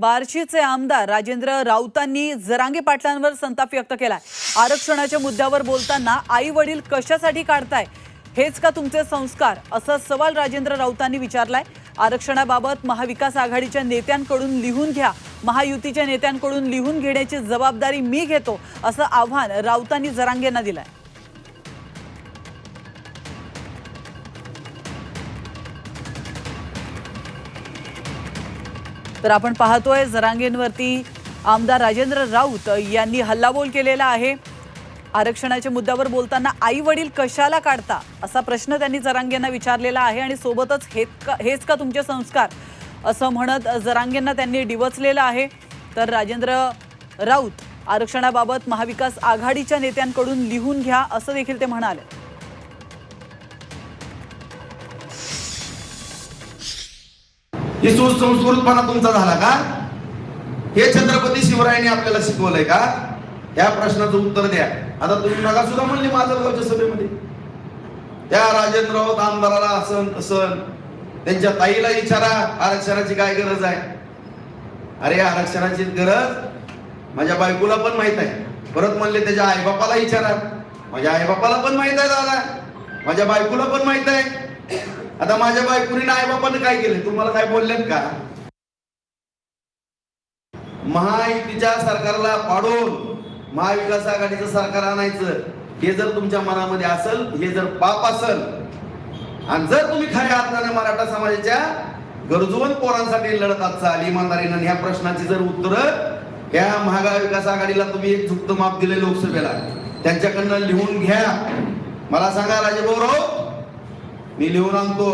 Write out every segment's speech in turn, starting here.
बार्शीचे आमदार राजेंद्र राऊतांनी जरांगे पाटलांवर संताप व्यक्त केलाय. आरक्षणाच्या मुद्द्यावर बोलताना आई वडील कशासाठी काढताय? हेच का तुमचे संस्कार? असा सवाल राजेंद्र राऊतांनी विचारलाय. आरक्षणाबाबत महाविकास आघाडीच्या नेत्यांकडून लिहून घ्या. महायुतीच्या नेत्यांकडून लिहून घेण्याची जबाबदारी मी घेतो असं आव्हान राऊतांनी जरांगेंना दिलंय. तर आपण पाहतोय जरांगेंवरती आमदार राजेंद्र राऊत यांनी हल्लाबोल केलेला आहे. आरक्षणाच्या मुद्द्यावर बोलताना आई वडील कशाला काढता असा प्रश्न त्यांनी जरांगेंना विचारलेला आहे आणि सोबतच हेच का हेच का तुमचे संस्कार? असं म्हणत जरांगेंना त्यांनी डिवचलेलं आहे. तर राजेंद्र राऊत आरक्षणाबाबत महाविकास आघाडीच्या नेत्यांकडून लिहून घ्या असं देखील ते म्हणाले. ही सुसंस्कृतपणा तुमचा झाला का? हे छत्रपती शिवरायांनी आपल्याला शिकवलंय का? या प्रश्नाचं उत्तर द्या. आता तुम्ही नका सुद्धा म्हणले माजलगावच्या सभेमध्ये. त्या राजेंद्र राऊत आमदाराला असन तसन. त्यांच्या ताईला विचारा आरक्षणाची काय गरज आहे? अरे आरक्षणाची गरज? माझ्या बायकोला पण माहीत आहे. परत म्हणले त्याच्या आईबापाला विचारा. माझ्या आईबापाला पण माहीत आहे दादा. माझ्या बायकोला पण माहीत आहे. आता माझ्या बायकोनी आईबापाने काय केलं? तुम्हाला काय बोललेत का? महायुतीच्या सरकारला पाडून महाविकास आघाडीचं सरकार आणायचं हे जर तुमच्या मनामध्ये असेल हे जर पाप असेल आणि जर तुम्ही खऱ्या अर्थाने मराठा समाजाच्या गरजूवंत पोरांसाठी लढत असाल इमानदारीनं ह्या प्रश्नाची जर उत्तर ह्या महाविकास आघाडीला तुम्ही एक झुक्त माप दिले लोकसभेला. त्यांच्याकडनं लिहून घ्या. मला सांगा राजेभाऊ मी लिहून आणतो.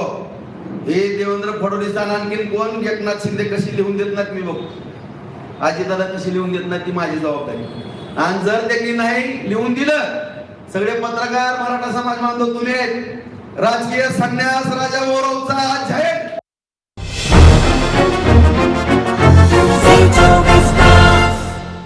हे देवेंद्र फडणवीसांना आणखीन कोण एकनाथ शिंदे कशी लिहून देत नाहीत मी बघ आजीदादा कशी लिहून देत नाहीत ती माझी जबाबदारी. आणि जर त्यांनी नाही लिहून दिलं सगळे पत्रकार मराठा समाज बांधव तुम्ही राजकीय संन्यास राजा गौरवचा जय.